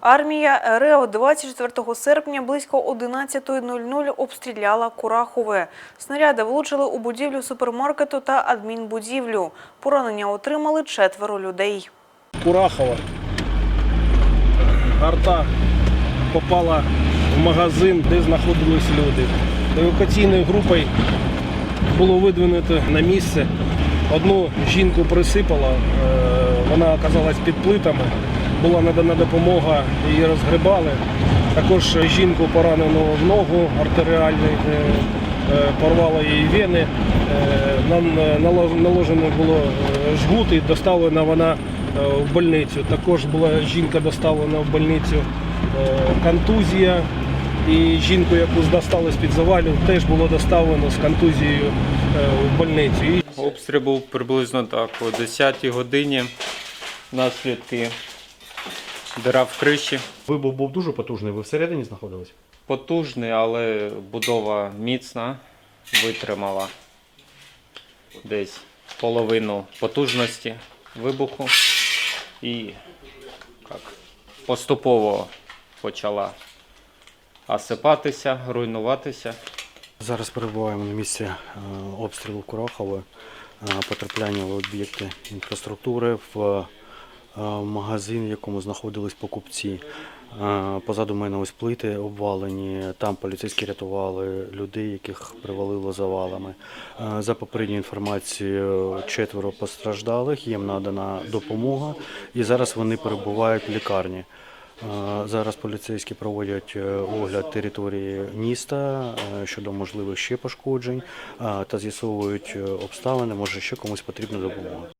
Армія РФ 24 серпня близько 11.00 обстріляла Курахове. Снаряди влучили у будівлю супермаркету та адмінбудівлю. Поранення отримали четверо людей. Курахова. Арта попала в магазин, де знаходились люди. Евакуаційною групою було видвинуто на місце. Одну жінку присипало, е, вона оказалась під плитами, була надана допомога, її розгребали. Також жінку поранено в ногу артеріальний, е, е, порвало її вени, е, нам наложено було жгут і доставлена вона в больницю. Також була жінка доставлена в больницю контузія. І жінку, яку достали з-під завалів, теж було доставлено з контузією в больницю. Обстріл був приблизно так, о 10 годині. Наслідки дира в криші. Вибух був дуже потужний, ви всередині знаходились? Потужний, але будова міцна, витримала десь половину потужності вибуху і як, поступово почала осипатися, руйнуватися. Зараз перебуваємо на місці е, обстрілу Курахове, е, потрапляння в об'єкти інфраструктури, в магазин, в якому знаходились покупці. Е, Позаду мене ось плити обвалені, там поліцейські рятували людей, яких привалило завалами. Е, За попередньою інформацією, четверо постраждалих, їм надана допомога, і зараз вони перебувають в лікарні. Е, Зараз поліцейські проводять е, огляд території міста е, щодо можливих ще пошкоджень е, та з'ясовують е, обставини, може ще комусь потрібна допомога.